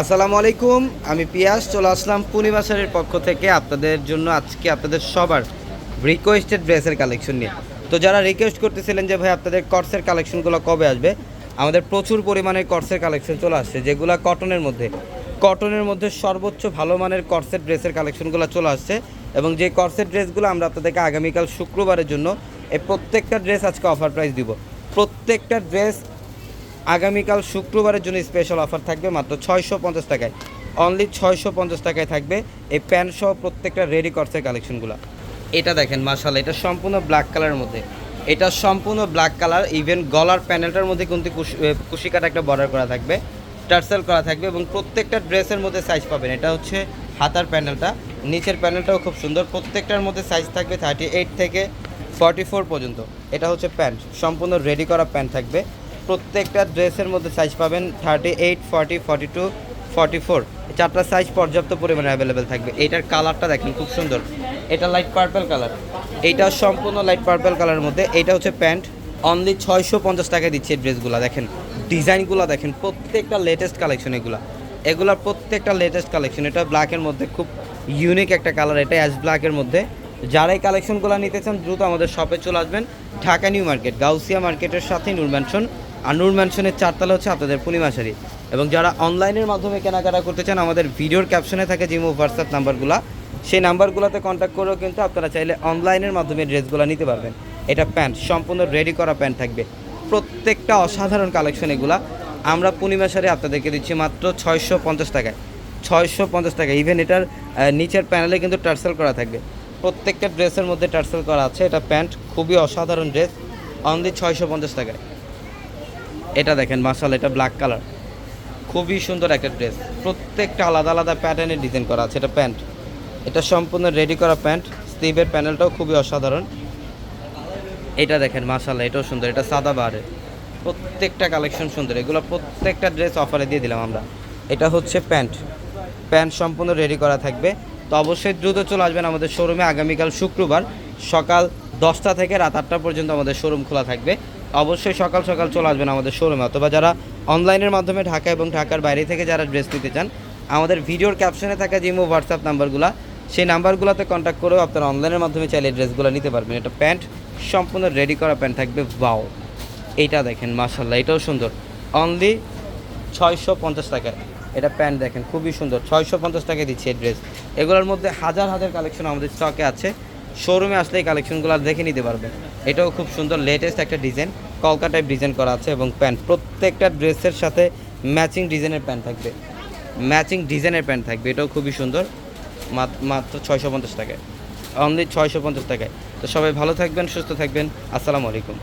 আসসালামু আলাইকুম, আমি পিয়াস, চলে আসলাম পূর্ণিমাশারের পক্ষ থেকে আপনাদের জন্য আজকে আপনাদের সবার রিকোয়েস্টেড ড্রেসের কালেকশন নিয়ে। তো যারা রিকোয়েস্ট করতেছিলেন যে, ভাই, আপনাদের কর্সের কালেকশনগুলো কবে আসবে? আমাদের প্রচুর পরিমাণে কর্সের কালেকশন চলে আসছে, যেগুলো কটনের মধ্যে। কটনের মধ্যে সর্বোচ্চ ভালো মানের কর্সের ড্রেসের কালেকশনগুলো চলে আসছে এবং যে কর্সের ড্রেসগুলো আমরা আপনাদেরকে আগামীকাল শুক্রবারের জন্য এই প্রত্যেকটা ড্রেস আজকে অফার প্রাইস দিব। প্রত্যেকটা ড্রেস আগামীকাল শুক্রবারের জন্য স্পেশাল অফার থাকবে মাত্র ছয়শো পঞ্চাশ টাকায়। অনলি ছয়শো পঞ্চাশ টাকায় থাকবে এই প্যান্ট সহ প্রত্যেকটা রেডি কর্সের কালেকশনগুলো এটা দেখেন মাসাল এটা সম্পূর্ণ ব্ল্যাক কালারের মধ্যে। এটা সম্পূর্ণ ব্ল্যাক কালার ইভেন গলার প্যানেলটার মধ্যে কিন্তু কুশি- কুশিকাটা একটা বর্ডার করা থাকবে টার্সেল করা থাকবে এবং প্রত্যেকটা ড্রেসের মধ্যে সাইজ পাবেন। এটা হচ্ছে হাতার প্যানেলটা নিচের প্যানেলটাও খুব সুন্দর, প্রত্যেকটার মধ্যে সাইজ থাকবে থার্টি এইট থেকে ফর্টি ফোর পর্যন্ত। এটা হচ্ছে প্যান্ট সম্পূর্ণ রেডি করা প্যান্ট থাকবে। প্রত্যেকটা ড্রেসের মধ্যে সাইজ পাবেন thirty eight forty forty two forty four চারটা সাইজ পর্যাপ্ত পরিমাণে অ্যাভেলেবেল থাকবে। এটার কালারটা দেখেন, খুব সুন্দর। এটা লাইট পার্পল কালার এইটা সম্পূর্ণ লাইট পার্পল কালারের মধ্যে। এইটা হচ্ছে প্যান্ট। অনলি ছয়শো পঞ্চাশ টাকায় দিচ্ছে এই ড্রেসগুলো, দেখেন। ডিজাইনগুলো দেখেন, প্রত্যেকটা লেটেস্ট কালেকশন এগুলা। এগুলার প্রত্যেকটা লেটেস্ট কালেকশন এটা ব্ল্যাকের মধ্যে খুব ইউনিক একটা কালার এটা অ্যাশ ব্ল্যাকের মধ্যে। যারা এই কালেকশনগুলো নিতে চান, দ্রুত আমাদের শপে চলে আসবেন। ঢাকা নিউ মার্কেট, গাউসিয়া মার্কেটের সাথে নূর ম্যানশন আর নূর ম্যানশনের চারতলা হচ্ছে আপনাদের পূর্ণিমা পূর্ণিমাশারি এবং যারা অনলাইনের মাধ্যমে কেনাকাটা করতে চান, আমাদের ভিডিওর ক্যাপশনে থাকে জিমো হোয়াটসঅ্যাপ নাম্বারগুলো। সেই নাম্বারগুলোতে কন্ট্যাক্ট করেও কিন্তু আপনারা চাইলে অনলাইনের মাধ্যমে ড্রেসগুলো নিতে পারবেন। এটা প্যান্ট, সম্পূর্ণ রেডি করা প্যান্ট থাকবে। প্রত্যেকটা অসাধারণ কালেকশন এগুলা আমরা পূর্ণিমা পূর্ণিমাশারি আপনাদেরকে দিচ্ছি মাত্র ছয়শো পঞ্চাশ টাকায়। ছয়শো পঞ্চাশ টাকা ইভেন এটার নিচের প্যানেলে কিন্তু টার্সেল করা থাকবে। প্রত্যেকটা ড্রেসের মধ্যে টার্সেল করা আছে। এটা প্যান্ট, খুবই অসাধারণ ড্রেস অনলি ছয়শো পঞ্চাশ টাকায়। এটা দেখেন মার্শাল এটা ব্ল্যাক কালার খুবই সুন্দর একটা ড্রেস প্রত্যেকটা আলাদা আলাদা প্যাটার্নের ডিজাইন করা আছে। এটা প্যান্ট এটা সম্পূর্ণ রেডি করা প্যান্ট স্লিভের প্যানেলটাও খুবই অসাধারণ। এটা দেখেন মাশাল্লাহ এটাও সুন্দর। এটা সাদা বাহারের প্রত্যেকটা কালেকশন সুন্দর। এগুলো প্রত্যেকটা ড্রেস অফারে দিয়ে দিলাম আমরা। এটা হচ্ছে প্যান্ট প্যান্ট সম্পূর্ণ রেডি করা থাকবে। তো অবশ্যই দ্রুত চলে আসবেন আমাদের শোরুমে আগামীকাল শুক্রবার সকাল দশটা থেকে রাত আটটা পর্যন্ত আমাদের শোরুম খোলা থাকবে। অবশ্যই সকাল সকাল চলে আসবেন আমাদের শোরুমে অথবা যারা অনলাইনের মাধ্যমে ঢাকা এবং ঢাকার বাইরে থেকে যারা ড্রেস নিতে চান, আমাদের ভিডিওর ক্যাপশনে থাকা জিমো হোয়াটসঅ্যাপ নাম্বারগুলো সেই নাম্বারগুলোতে কন্ট্যাক্ট করেও আপনারা অনলাইনের মাধ্যমে চাইলে ড্রেসগুলো নিতে পারবেন। এটা প্যান্ট সম্পূর্ণ রেডি করা প্যান্ট থাকবে। বাও এইটা দেখেন মাশাল্লাহ এটাও সুন্দর। অনলি ছয়শো পঞ্চাশ টাকায়। এটা প্যান্ট দেখেন, খুবই সুন্দর। ছয়শো পঞ্চাশ টাকায় দিচ্ছে এই ড্রেস এগুলোর মধ্যে হাজার হাজার কালেকশন আমাদের স্টকে আছে। শোরুমে আসলে এই কালেকশনগুলো দেখে নিতে পারবেন। এটাও খুব সুন্দর লেটেস্ট একটা ডিজাইন কলকা টাইপ ডিজাইন করা আছে এবং প্যান্ট। প্রত্যেকটা ড্রেসের সাথে ম্যাচিং ডিজাইনের প্যান্ট থাকবে। ম্যাচিং ডিজাইনের প্যান্ট থাকবে, এটাও খুবই সুন্দর। মাত- মাত্র ছয়শো পঞ্চাশ টাকায়। অনলি ছয়শো পঞ্চাশ টাকায়। তো সবাই ভালো থাকবেন, সুস্থ থাকবেন। আসসালামু আলাইকুম।